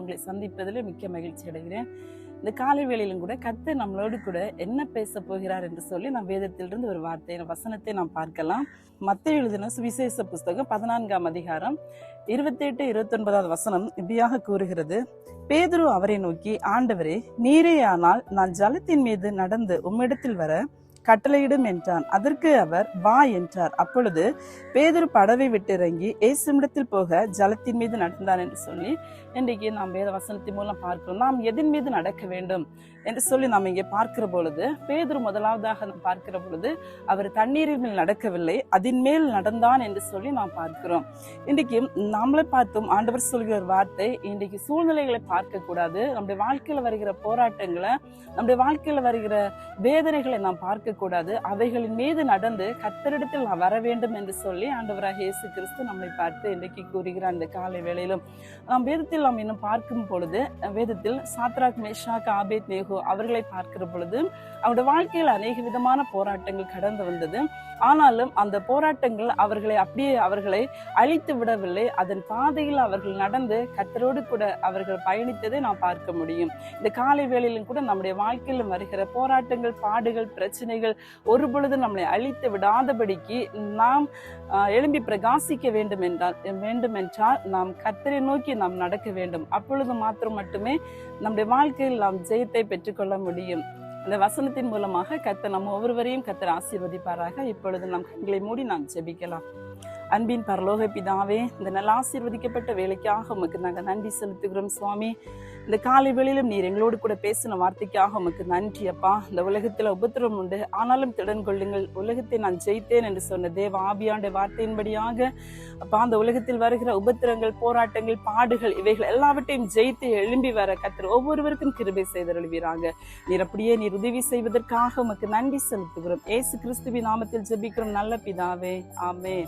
உங்களை சந்திப்பதில் மிக்க மகிழ்ச்சி அடைகிறேன். இந்த காலை வேளையிலும் கூட கத்து நம்மளோடு கூட என்ன பேச போகிறார் என்று சொல்லி நான் வேதத்திலிருந்து ஒரு வார்த்தை வசனத்தை நாம் பார்க்கலாம். மத்திய எழுதின சுவிசேஷ புஸ்தகம் பதினான்காம் அதிகாரம் இருபத்தி எட்டு இருபத்தொன்பதாவது வசனம் இப்படியாக கூறுகிறது. பேதுரு அவரை நோக்கி ஆண்டவரே நீரே ஆனால் நான் ஜலத்தின் மீது நடந்து உம்மிடத்தில் வர கட்டளையிடும் என்றான். அதற்கு அவர் வா என்றார். அப்பொழுது பேதொரு படவை விட்டு இறங்கி ஏசுமிடத்தில் போக ஜலத்தின் மீது நடந்தான் என்று சொல்லி இன்றைக்கு நாம் வேத வசனத்தின் மூலம் பார்க்கிறோம். நாம் எதின் மீது நடக்க வேண்டும் என்று சொல்லி நாம் இங்கே பார்க்கிற பொழுது பேதுரு முதலாவதாக நாம் பார்க்கிற பொழுது அவர் தண்ணீரின் மேல் நடக்கவில்லை அதன் மேல் நடந்தான் என்று சொல்லி நாம் பார்க்கிறோம். இன்றைக்கு நம்மளை பார்த்தும் ஆண்டவர் சொல்கிற ஒரு வார்த்தை இன்றைக்கு சூழ்நிலைகளை பார்க்க கூடாது நம்முடைய வாழ்க்கையில் வருகிற போராட்டங்களை நம்முடைய வாழ்க்கையில் வருகிற வேதனைகளை நாம் பார்க்க கூடாது அவைகளின் மீது நடந்து கத்தரிடத்தில் நான் வர வேண்டும் என்று சொல்லி ஆண்டவராக இயேசு கிறிஸ்து நம்மை பார்த்து இன்றைக்கு கூறுகிறார் இந்த காலை வேளையிலும். நாம் வேதத்தில் நாம் இன்னும் பார்க்கும் பொழுது வேதத்தில் சாத்ராக் மேஷாக் ஆபேத் நேகோ அவர்களை பார்க்கிற பொழுது அவருடைய வாழ்க்கையில் அநேக விதமான போராட்டங்கள் கடந்து வந்தது. ஆனாலும் அந்த போராட்டங்கள் அவர்களை அப்படியே அவர்களை அழித்து விடவில்லை. அதன் பாதையில் அவர்கள் நடந்து கத்தரோடு கூட அவர்கள் பயணித்ததை நாம் பார்க்க முடியும். இந்த காலை வேளையிலும் கூட நம்முடைய வாழ்க்கையிலும் வருகிற போராட்டங்கள் பாடுகள் பிரச்சனைகள் ஒரு பொழுது நம்மளை அழித்து விடாதபடிக்கு நாம் எழும்பி பிரகாசிக்க வேண்டும் என்றால் வேண்டும் என்றால் நாம் கத்தரை நோக்கி நாம் நடக்க வேண்டும். அப்பொழுது மாத்திரம் மட்டுமே நம்முடைய வாழ்க்கையில் நாம் ஜெயத்தை பெற்றுக்கொள்ள முடியும். இந்த வசனத்தின் மூலமாக கத்த நம்ம ஒவ்வொருவரையும் கத்தர் ஆசீர்வதிப்பாராக. இப்பொழுது நம் கண்களை மூடி நாம் ஜெபிக்கலாம். அன்பின் பரலோக பிதாவே இந்த நல்ல ஆசீர்வதிக்கப்பட்ட வேலைக்காக உமக்கு நாங்கள் நன்றி செலுத்துகிறோம் சுவாமி. இந்த காலை வேளையிலும் நீர் எங்களோடு கூட பேசின வார்த்தைக்காக உமக்கு நன்றி அப்பா. இந்த உலகத்தில் உபத்திரம் உண்டு. ஆனாலும் திடன் கொள்ளுங்கள். உலகத்தை நான் ஜெயித்தேன் என்று சொன்ன தேவ ஆபியாண்ட வார்த்தையின்படியாக அப்பா அந்த உலகத்தில் வருகிற உபத்திரங்கள் போராட்டங்கள் பாடுகள் இவைகள் எல்லாவற்றையும் ஜெயித்து எழும்பி வர கத்திர ஒவ்வொருவருக்கும் கிருபை செய்தருள்வீராங்க நீர் அப்படியே நீர் உதவி செய்வதற்காக உமக்கு நன்றி செலுத்துகிறோம். ஏசு கிறிஸ்துவின் நாமத்தில் ஜெபிக்கிறோம். நல்ல பிதாவே. ஆமே